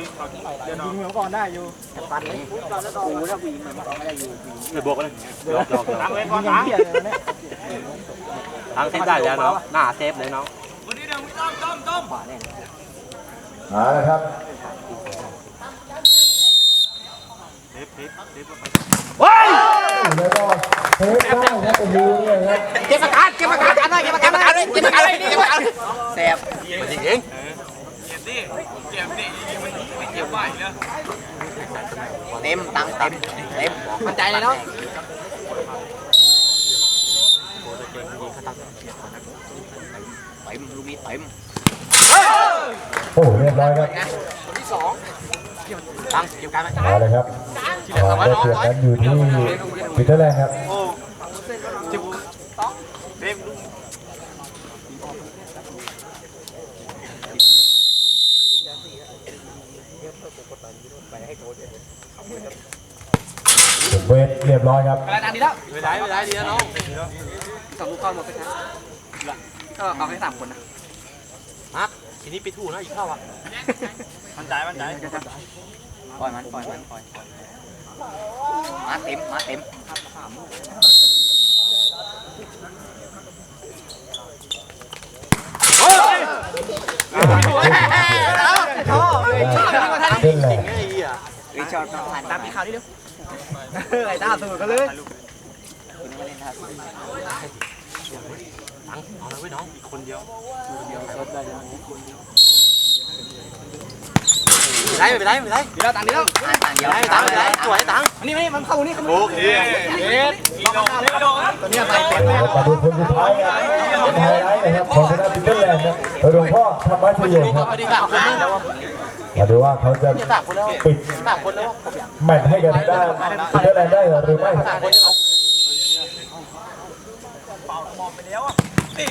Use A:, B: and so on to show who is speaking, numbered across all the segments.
A: ยิงเหมือนก่อนได้อยู่แต่ปันเลยกูถ้ากูยิงเหมือนก่อนไม่ได้อยู่
B: ไม่บวกเลยหลอกหลอกหลอก
A: ยิงอย่างเหี้ยเลยเนี่ย
B: ทางเซฟได้แล้วเนาะหน้าเซฟเลยเนาะ
C: มาแล้วครับ
B: เฮ้ย
C: แล้วก็เทปได้ครับโอ้โหเนี่ยครับ
A: เก็บประกันเก็บประกันกันหน่อยเก็บประกันกันเลยเก็บประกันเลยเก็บประกันแสบ
B: จริงเอง
A: เต็มตังเต็มเต็มมั่นใจเลยเนาะเต็มลูกนี้เต็ม
C: โอ้โหเรียบร้อยครับ
A: คนที่สองตังเก็บกันไหม
C: มาเลยครับอ่าได้เปรียบนั้นอยู่ที่ปีเตอร์แลนด์ครับ เวทเรียบร้อยครับ
A: กระดานดีแล้ว
B: ไม่ได้ไม่ได้ดีแล้วน้อง
A: สองลูกเข้าหมดไปครับก็เอาแค่สามคนนะ
B: มาร์คทีนี้ปิดหูนะอีกเข้าอะ
A: มันใจมันใจปล่อยมันปล่อยมันปล่อยมาเต็มมาเต็ม
C: ขึ้นเลย
B: ไอ้เหี้ย
A: วิ ชอตผ่านตามที่ข่าวนี่เร็วไอ้ตาสูกันเลย
B: ตังเอาเลยเว้ยน้องอีกคนเดียวไม่เป็นไรไม่เป็นไร
A: ดีแล้วตังดีแล้วตังเดียว
B: ไม่เป็นไรไม่เป็นไรสวยตัง
A: นี่นี่มันเข้านี่เข้า
B: โอเค
A: เอ็ดตัวนี้ใส่เต็มเลย
C: มาดูคนสุดท้ายครับเป็นไฮไลท์นะครับของคณ ธรรมชโยครับ
B: สวัสดีครับคนนึง
C: มาดูว่าเขาจะ
B: สามคนแล้ว
C: ปิด
B: สามคนแล้ว
C: แมตช์ให้กับทางด้านปีเตอร์แลนด์ได้หรือไม่ครับ
B: สามคนแล้ว
C: เป็น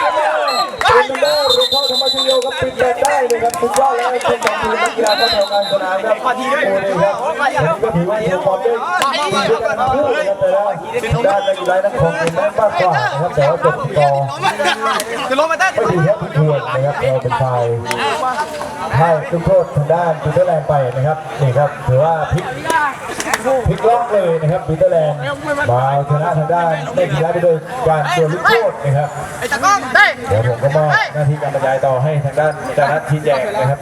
C: ทางด้านหลวงพ่อธรรมชโยครับปิดแมตช์ได้เลยครับสุดยอดแล้วเป็นการทีมนักกีฬาต้องทำงานสนามครับโอ้เลยครับก็ถือว่าเป็นความได้ดีด้วยกันทั้งคู่นะครับแต่ละด้านนักกีฬานั้นของทีมนั้นมากกว่านะครับแต่ว่าจบต่อ
A: จะลงมา
C: ที่เพื่อนนะครับเราเป็นชายให้ทุกโทษทางด้านปีเตอร์แลนด์ไปนะครับนี่ครับถือว่าพลิกพลิกล็อกเลยนะครับปีเตอร์แลนด์มาชนะทางด้านได้กีฬาไปโดยการตัวลูกโทษนะครับเดี๋ยวผมก็มอบหน้าที่การบรรยายต่อให้ทางด้านจานัทชี้แจงนะครับ